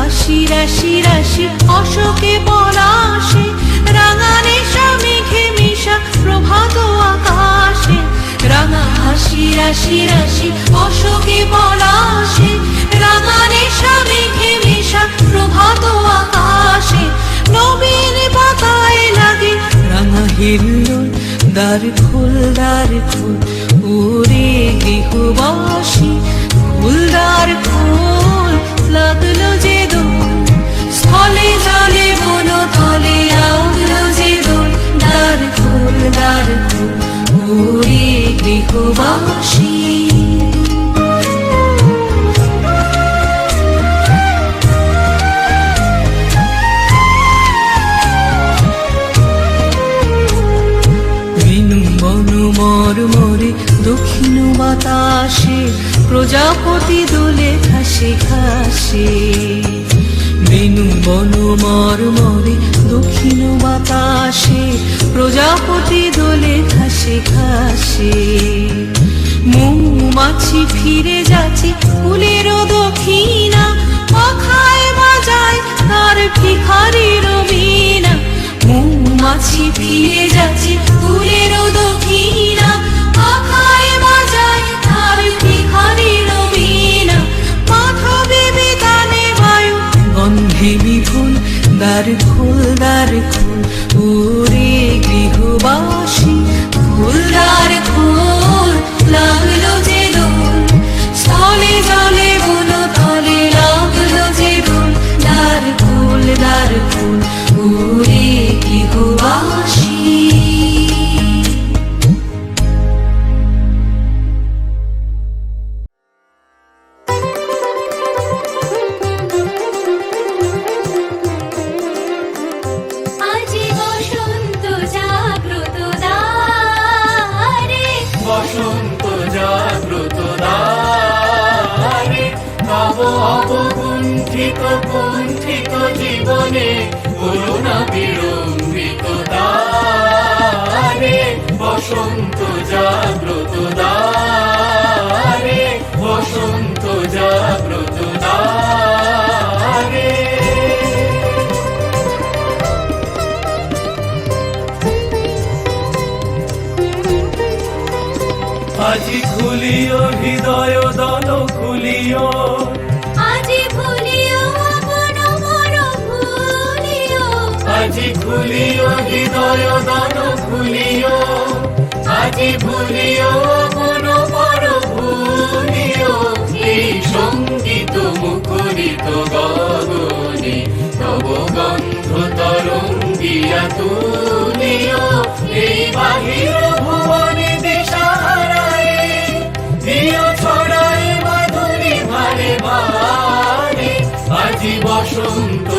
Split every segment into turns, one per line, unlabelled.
হাসি, রাশি রাশি, অশোকে পলাশে রাঙা নেশা মেঘে মিশা প্রভাত আকাশে। রাঙা হাসি, রাশি রাশি, অশোকে পলাশে রাঙা নেশা মেঘে মিশা প্রভাত আকাশে। নবীন পাতায় লাগে রাঙা হিল্লোল দ্বার খোল দ্বার খোল ওরে গৃহবাসী প্রজাপতি দোলে খাসে খাসে বেনু বনু মর মরে দক্ষিণ বাতাসে, প্রজাপতি দোলে খাসে খাসে মৌমাছি ফিরে যাচ্ছে ফুলেরও দক্ষিণা পাখায় বাজায় তার ভিখারির বীণা মৌমাছি ফিরে যাচ্ছে দ্বার খুন ওরে গৃহবাসী খোল
করুণা বিড়ম্বিত দ্বারে বসন্ত জাগ্রত দ্বারে বসন্ত জাগ্রত দ্বারে আজি খুলিও হৃদয় দল খুলিও
আজি
খুলিও হৃদয় দল খুলিও আজি ভুলিও মন পর ভুলিও, এই সংগীত মুখরিত গগনে, তব গন্ধ তরঙ্গিয়া তুলিও, এই বাহির ভুবনে দিশাহারায় দিও ছড়াই মাধুরী আজি বসন্ত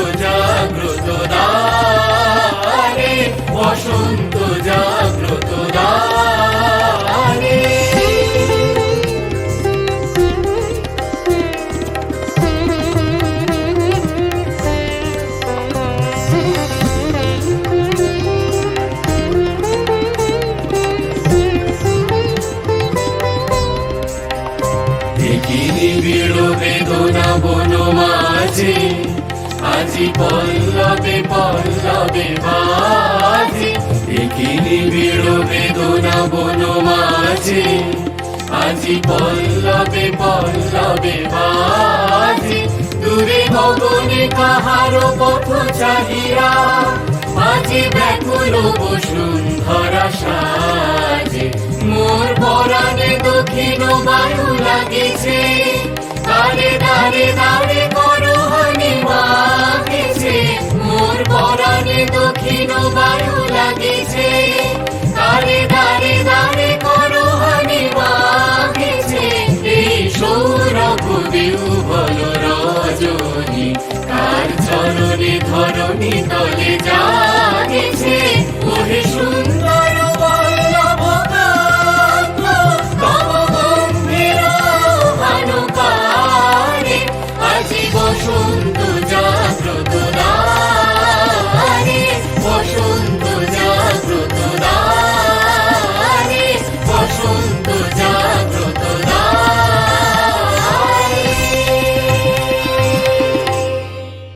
মাঝে আজি পল্লবে পল্লবে বাজে দেখিনি বিড় বেদনা বন মাঝে আজি পল্লবে পল্লবে বাজে দূরে গগনে কাহার পথ চাহিয়া আজি ব্যাকুল বসুন্ধরা সাজে। মোর পরাণে দক্ষিণ বায়ু লাগিছে দাঁড়ে দাঁড়ে দাঁড়ে উবল রজনী তার চরণে ধরণী তলে যায়